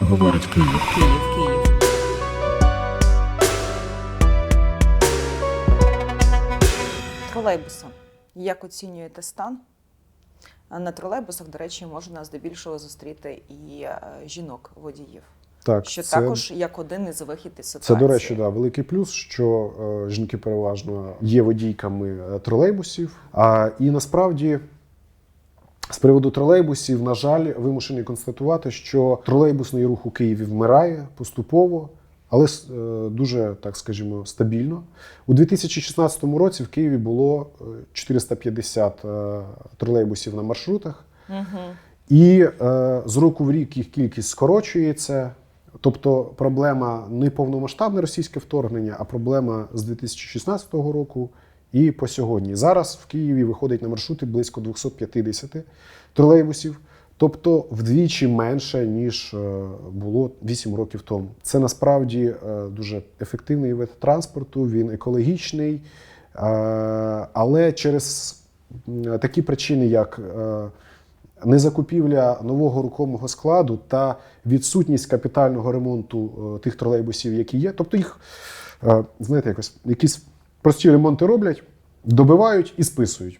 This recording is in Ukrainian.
Говорить Київ. Київ, Київ. Тролейбуси. Як оцінюєте стан? На тролейбусах, до речі, можна здебільшого зустріти і е, жінок-водіїв, Так, що це, також як один із вихід із це до речі, да, великий плюс, що е, жінки переважно є водійками е, тролейбусів. А, і насправді. З приводу тролейбусів, на жаль, вимушений констатувати, що тролейбусний рух у Києві вмирає поступово, але е, дуже, так скажімо, стабільно. У 2016 році в Києві було е, 450 е, тролейбусів на маршрутах. Угу. І е, з року в рік їх кількість скорочується. Тобто проблема не повномасштабне російське вторгнення, а проблема з 2016 року і по сьогодні. Зараз в Києві виходить на маршрути близько 250 тролейбусів, тобто вдвічі менше, ніж е, було 8 років тому. Це насправді е, дуже ефективний вид транспорту, він екологічний, е, але через такі причини, як незакупівля нового рухомого складу та відсутність капітального ремонту тих тролейбусів, які є. Тобто їх, знаєте, якось якісь прості ремонти роблять, добивають і списують.